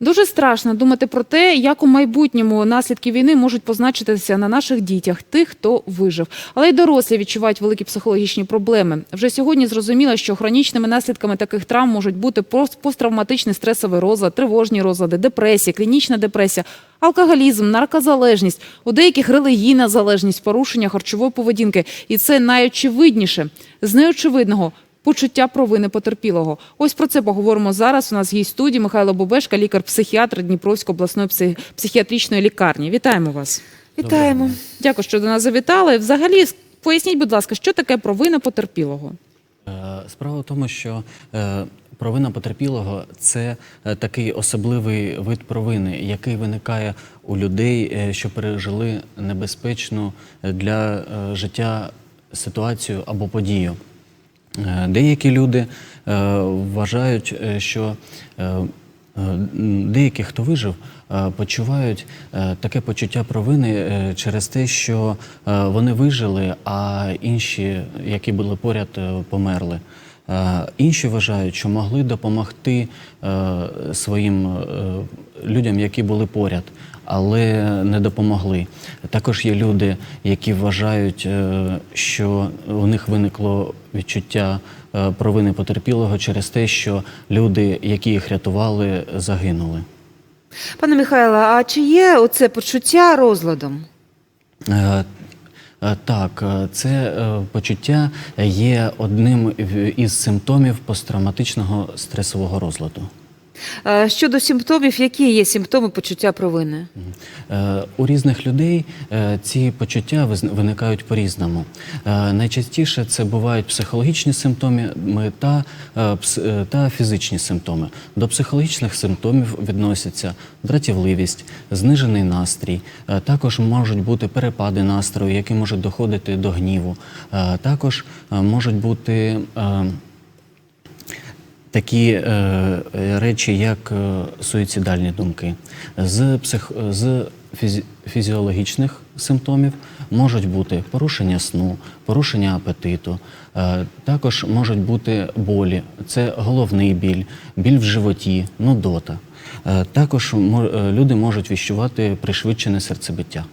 Дуже страшно думати про те, як у майбутньому наслідки війни можуть позначитися на наших дітях, тих, хто вижив. Але й дорослі відчувають великі психологічні проблеми. Вже сьогодні зрозуміло, що хронічними наслідками таких травм можуть бути пост- посттравматичний стресовий розлад, тривожні розлади, депресія, клінічна депресія, алкоголізм, наркозалежність, у деяких релігійна залежність, порушення харчової поведінки. І це найочевидніше з неочевидного. Почуття провини потерпілого. Ось про це поговоримо зараз. У нас гість студії Михайло Бубешка, лікар-психіатр Дніпровської обласної психі- психіатричної лікарні. Вітаємо вас. Вітаємо. Дякую, що до нас завітали. Взагалі, поясніть, будь ласка, що таке провина потерпілого? Е, Справа в тому, що е, провина потерпілого це е, такий особливий вид провини, який виникає у людей, що пережили небезпечну для життя ситуацію або подію. Е, Деякі люди е, вважають, е, що деякі, хто вижив, почувають таке почуття провини через те, що вони вижили, а інші, які були поряд, померли. Інші вважають, що могли допомогти своїм людям, які були поряд, але не допомогли. Також є люди, які вважають, е, що у них виникло відчуття е, провини потерпілого через те, що люди, які їх рятували, загинули. Пане Михайло, а чи є оце почуття розладом? Е, Так, це почуття є одним із симптомів посттравматичного стресового розладу. Е, Щодо симптомів, які є симптоми почуття провини? Е, У різних людей е, ці почуття виникають по-різному. Найчастіше це бувають психологічні симптоми та, та фізичні симптоми. До психологічних симптомів відносяться дратівливість, знижений настрій. Також можуть бути перепади настрою, які можуть доходити до гніву. Також можуть бути такі е, речі, як е, суїцидальні думки. З, псих, з фізі, фізіологічних симптомів можуть бути порушення сну, порушення апетиту, е, також можуть бути болі, це головний біль, біль в животі, нудота. Е, також мо- е, люди можуть відчувати пришвидшене серцебиття.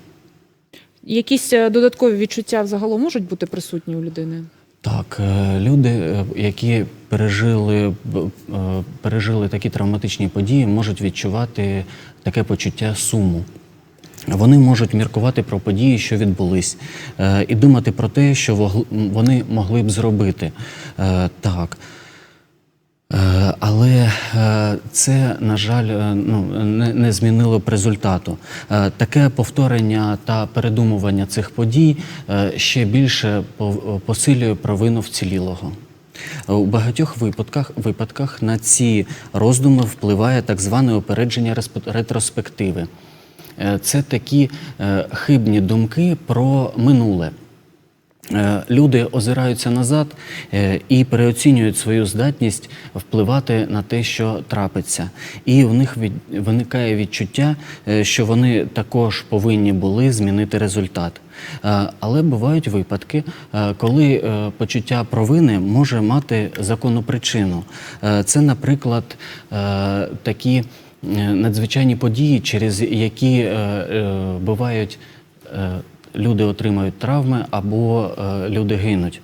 Якісь е, додаткові відчуття взагалом можуть бути присутні у людини? Так, е, люди, е, які пережили, е, пережили такі травматичні події, можуть відчувати таке почуття суму. Вони можуть міркувати про події, що відбулись, і думати про те, що вони могли б зробити. Так. Е, це, на жаль, е, ну, не, не змінило б результату. Е, Таке повторення та передумування цих подій ще більше посилює провину вцілілого. У багатьох випадках, випадках на ці роздуми впливає так зване опередження ретроспективи. Це такі хибні думки про минуле. Е, Люди озираються назад е, і переоцінюють свою здатність впливати на те, що трапиться. І в них від- виникає відчуття, е, що вони також повинні були змінити результат. Але бувають випадки, коли почуття провини може мати законну причину. Це, наприклад, такі надзвичайні події, через які бувають. Люди отримають травми або е, люди гинуть.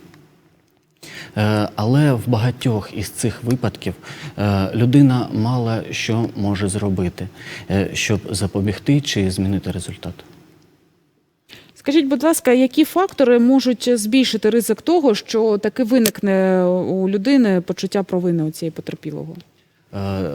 Е, але в багатьох із цих випадків е, людина мало що може зробити, щоб запобігти чи змінити результат. Скажіть, будь ласка, які фактори можуть збільшити ризик того, що таки виникне у людини почуття провини у цієї потерпілого? Е,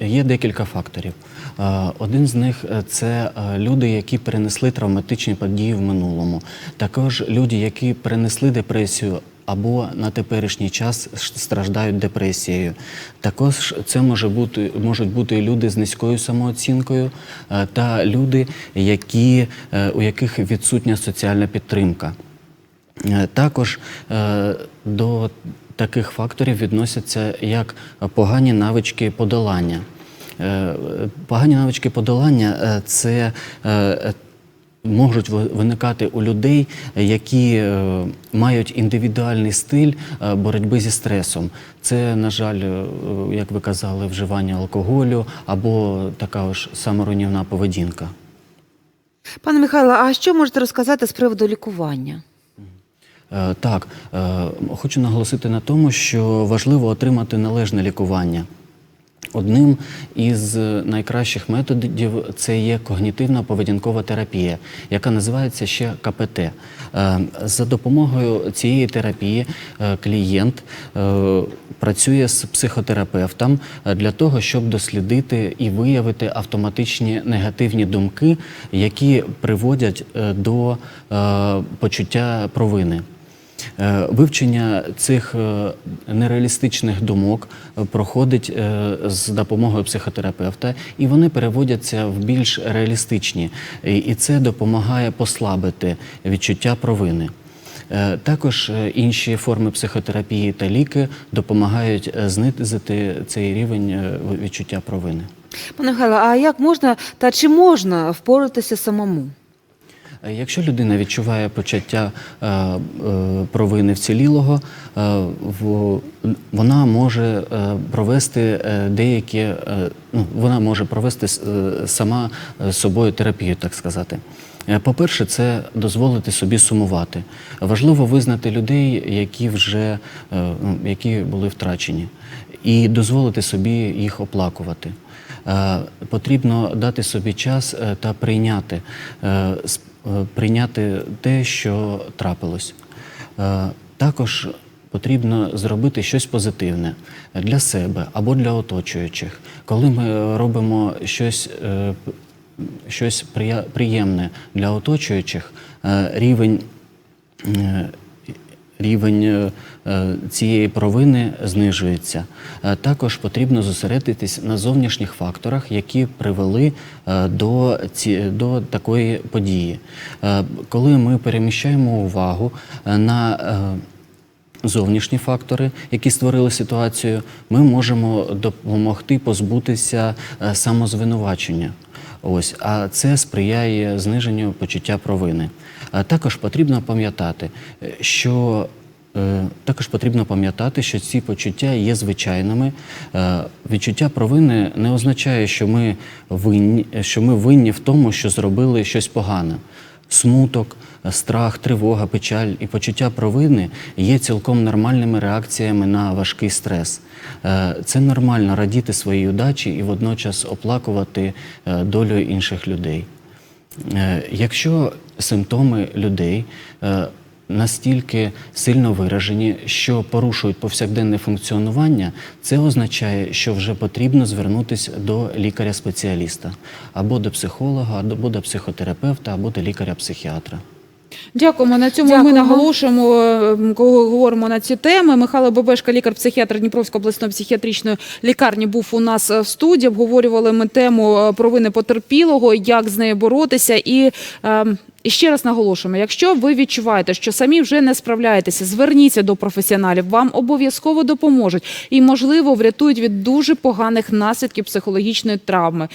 Є декілька факторів. Е, Один з них е, це люди, які перенесли травматичні події в минулому. Також люди, які перенесли депресію або на теперішній час страждають депресією. Також це може бути, можуть бути люди з низькою самооцінкою та люди, які, у яких відсутня соціальна підтримка. Також до таких факторів відносяться як погані навички подолання. Е, Погані навички подолання е, це е, можуть виникати у людей, які мають індивідуальний стиль боротьби зі стресом. Це, на жаль, як ви казали, вживання алкоголю або така ж саморуйнівна поведінка. Пане Михайло, а що можете розказати з приводу лікування? Е, Так, е, хочу наголосити на тому, що важливо отримати належне лікування. Одним із найкращих методів це є когнітивна поведінкова терапія, яка називається ще КПТ. Е, За допомогою цієї терапії е, клієнт е, працює з психотерапевтом е, для того, щоб дослідити і виявити автоматичні негативні думки, які приводять е, до е, почуття провини. Е, Вивчення цих е, нереалістичних думок е, проходить з допомогою психотерапевта, і вони переводяться в більш реалістичні. І- це допомагає послабити відчуття провини. Також інші форми психотерапії та ліки допомагають знизити цей рівень відчуття провини. Пане Михайло, а як можна та чи можна впоратися самому? Е, Якщо людина відчуває почуття е, е, провини вцілілого, вона може провести деякі, ну, вона може провести сама собою терапію, так сказати. По-перше, це дозволити собі сумувати. Важливо визнати людей, які вже ну, які були втрачені, і дозволити собі їх оплакувати. Потрібно дати собі час та прийняти, прийняти те, що трапилось. Е, Також потрібно зробити щось позитивне для себе або для оточуючих. Коли ми робимо щось, е, щось приємне для оточуючих, е, рівень е, рівень е, е, цієї провини знижується. Е, Також потрібно зосередитись на зовнішніх факторах, які привели до, ці, до такої події. Коли ми переміщаємо увагу на зовнішні фактори, які створили ситуацію, ми можемо допомогти позбутися самозвинувачення. Ось, а це сприяє зниженню почуття провини. А також потрібно пам'ятати, е, що е, також потрібно пам'ятати, що ці почуття є звичайними. Е, Відчуття провини не означає, що ми винні, що ми винні в тому, що зробили щось погане. Смуток, страх, тривога, печаль і почуття провини є цілком нормальними реакціями на важкий стрес. Е, Це нормально радіти своїй удачі і водночас оплакувати е, долю інших людей. Е, Якщо симптоми людей е, настільки сильно виражені, що порушують повсякденне функціонування, це означає, що вже потрібно звернутися до лікаря-спеціаліста або до психолога, або до психотерапевта, або до лікаря-психіатра. Дякуємо. На цьому ми наголошуємо, е, коли говоримо на ці теми. Михайло Бебешка, лікар-психіатр Дніпровської обласної психіатричної лікарні, був у нас е, в студії. Обговорювали ми тему е, провини потерпілого, як з нею боротися. І, е, і ще раз наголошуємо: якщо ви відчуваєте, що самі вже не справляєтеся, зверніться до професіоналів. Вам обов'язково допоможуть і, можливо, врятують від дуже поганих наслідків психологічної травми.